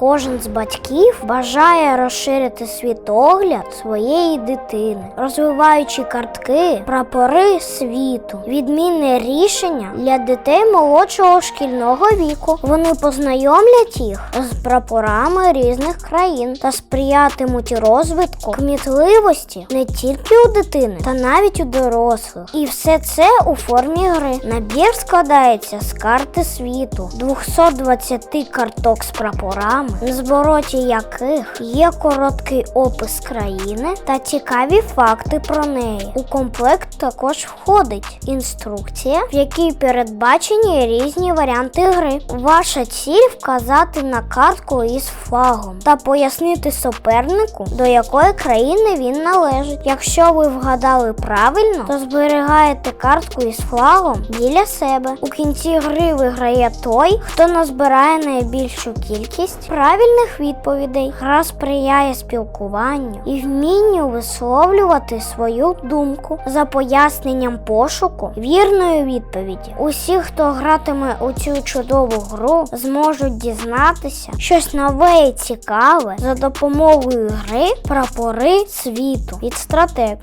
Кожен з батьків бажає розширити світогляд своєї дитини, розвиваючи картки, прапори світу, відмінне рішення для дітей молодшого шкільного віку. Вони познайомлять їх з прапорами різних країн та сприятимуть розвитку кмітливості не тільки у дитини, та навіть у дорослих. І все це у формі гри. Набір складається з карти світу, 220 карток з прапорами, на звороті яких є короткий опис країни та цікаві факти про неї. У комплект також входить інструкція, в якій передбачені різні варіанти гри. Ваша ціль вказати на картку із флагом та пояснити супернику, до якої країни він належить. Якщо ви вгадали правильно, то зберігаєте картку із флагом біля себе. У кінці гри виграє той, хто назбирає найбільшу кількість правильних відповідей. Гра сприяє спілкуванню і вмінню висловлювати свою думку за поясненням пошуку вірної відповіді. Усі, хто гратиме у цю чудову гру, зможуть дізнатися щось нове і цікаве за допомогою гри прапори світу від стратег.